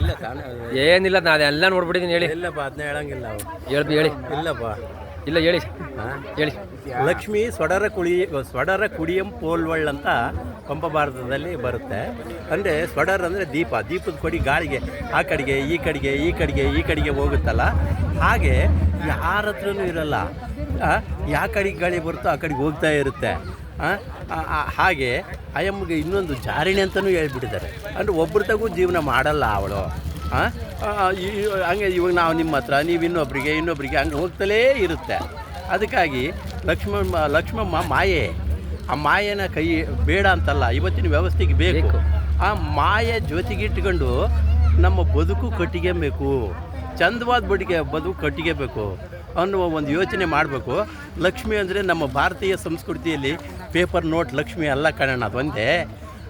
ಇಲ್ಲ ತಾನೇ ಏನಿಲ್ಲ ನಾ ಅದೆಲ್ಲ ನೋಡ್ಬಿಟ್ಟಿದ್ದೀನಿ ಹೇಳಿ. ಇಲ್ಲಪ್ಪ ಅದನ್ನ ಹೇಳಂಗಿಲ್ಲ ನಾವು ಹೇಳ್bi ಹೇಳಿ. ಇಲ್ಲಪ್ಪ. ಇಲ್ಲ ಹೇಳಿ. ಹೇಳಿ. ಲಕ್ಷ್ಮಿ ಸೊಡರ ಕುಳಿ ಸೊಡರ ಕುಡಿಯಂ ಪೋಲ್ವಳ್ ಅಂತ ಪಂಪ ಭಾರತದಲ್ಲಿ ಬರುತ್ತೆ. ಅಂದರೆ ಸ್ವಡರ್ ಅಂದರೆ ದೀಪ ದೀಪದ ಕೊಡಿ ಗಾಳಿಗೆ ಆ ಕಡೆಗೆ ಈ ಕಡೆಗೆ ಈ ಕಡೆಗೆ ಈ ಕಡೆಗೆ ಹೋಗುತ್ತಲ್ಲ. ಹಾಗೆ ಯಾರ ಹತ್ರನೂ ಇರಲ್ಲ ಯಾವ ಕಡೆಗೆ ಗಾಳಿ ಬರುತ್ತೋ ಆ ಕಡೆಗೆ ಹೋಗ್ತಾ ಇರುತ್ತೆ. ಹಾಗೆ ಅಯ್ಯಮ್ಮಗೆ ಇನ್ನೊಂದು ಜಾರಿಣಿ ಅಂತಲೂ ಹೇಳ್ಬಿಟ್ಟಿದ್ದಾರೆ. ಅಂದರೆ ಒಬ್ಬರ ತಗೂ ಜೀವನ ಮಾಡಲ್ಲ ಅವಳು. ಹಂಗೆ ಇವಾಗ ನಾವು ನಿಮ್ಮ ಹತ್ರ ನೀವು ಇನ್ನೊಬ್ರಿಗೆ ಇನ್ನೊಬ್ರಿಗೆ ಹಂಗೆ ಹೋಗ್ತಲೇ ಇರುತ್ತೆ. ಅದಕ್ಕಾಗಿ ಲಕ್ಷ್ಮಮ್ಮ ಲಕ್ಷ್ಮಮ್ಮ ಮಾಯೆ. ಆ ಮಾಯೆನ ಕೈ ಬೇಡ ಅಂತಲ್ಲ ಇವತ್ತಿನ ವ್ಯವಸ್ಥೆಗೆ ಬೇಕು. ಬೇಕು. ಆ ಮಾಯೆ ಜೊತೆಗಿಟ್ಕೊಂಡು ನಮ್ಮ ಬದುಕು ಕಟ್ಟಿಗೆಬೇಕು ಚಂದವಾದ ಬಡಿಗೆ ಬದುಕು ಕಟ್ಟಿಗೆಬೇಕು ಅನ್ನುವ ಒಂದು ಯೋಚನೆ ಮಾಡಬೇಕು. ಲಕ್ಷ್ಮಿ ಅಂದರೆ ನಮ್ಮ ಭಾರತೀಯ ಸಂಸ್ಕೃತಿಯಲ್ಲಿ ಪೇಪರ್ ನೋಟ್ ಲಕ್ಷ್ಮಿ ಅಲ್ಲ ಅದು ಅದೊಂದೇ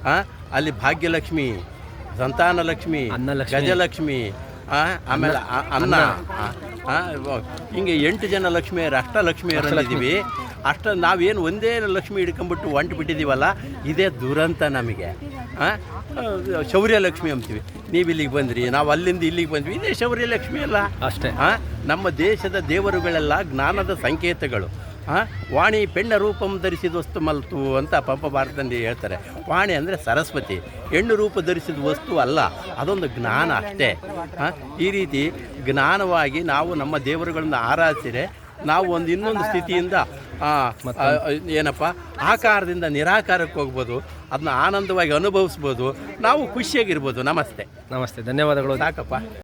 ಹಾಂ ಅಲ್ಲಿ ಭಾಗ್ಯಲಕ್ಷ್ಮಿ ಸಂತಾನ ಲಕ್ಷ್ಮಿ ಅನ್ನಲಕ್ಷ್ಮಿ. ಗಜಲಕ್ಷ್ಮಿ ಆಮೇಲೆ ಅನ್ನ ಹಿಂಗೆ ಎಂಟು ಜನ ಲಕ್ಷ್ಮಿಯರು ಅಷ್ಟಲಕ್ಷ್ಮಿಯರು ಇದ್ದೀವಿ ಅಷ್ಟ ನಾವೇನು ಒಂದೇ ಲಕ್ಷ್ಮಿ ಹಿಡ್ಕೊಂಬಿಟ್ಟು ಹೊಂಟು ಬಿಟ್ಟಿದ್ದೀವಲ್ಲ ಇದೇ ದುರಂತ ನಮಗೆ. ಆ, ಆ, ಶೌರ್ಯ ಲಕ್ಷ್ಮಿ ಅಂತೀವಿ. ನೀವು ಇಲ್ಲಿಗೆ ಬಂದ್ರಿ ನಾವು ಅಲ್ಲಿಂದ ಇಲ್ಲಿಗೆ ಬಂದ್ವಿ ಇದೇ ಶೌರ್ಯ ಲಕ್ಷ್ಮಿ ಅಲ್ಲ. ಅಷ್ಟೇ. ಹಾ ನಮ್ಮ ದೇಶದ ದೇವರುಗಳೆಲ್ಲ ಜ್ಞಾನದ ಸಂಕೇತಗಳು. ಹಾಂ ವಾಣಿ ಪೆಣ್ಣ ರೂಪಂ ಧರಿಸಿದ ವಸ್ತು ಮಲ್ತು ಅಂತ ಪಂಪ ಭಾರತದಲ್ಲಿ ಹೇಳ್ತಾರೆ. ವಾಣಿ ಅಂದರೆ ಸರಸ್ವತಿ. ಹೆಣ್ಣು ರೂಪ ಧರಿಸಿದ ವಸ್ತು ಅಲ್ಲ ಅದೊಂದು ಜ್ಞಾನ ಅಷ್ಟೇ. ಈ ರೀತಿ ಜ್ಞಾನವಾಗಿ ನಾವು ನಮ್ಮ ದೇವರುಗಳನ್ನು ಆರಾಧಿಸಿದರೆ ನಾವು ಒಂದು ಇನ್ನೊಂದು ಸ್ಥಿತಿಯಿಂದ ಏನಪ್ಪ ಆಕಾರದಿಂದ ನಿರಾಕಾರಕ್ಕೆ ಹೋಗ್ಬೋದು ಅದನ್ನ ಆನಂದವಾಗಿ ಅನುಭವಿಸ್ಬೋದು ನಾವು ಖುಷಿಯಾಗಿರ್ಬೋದು. ನಮಸ್ತೆ. ನಮಸ್ತೆ. ಧನ್ಯವಾದಗಳು. ಸಾಕಪ್ಪ.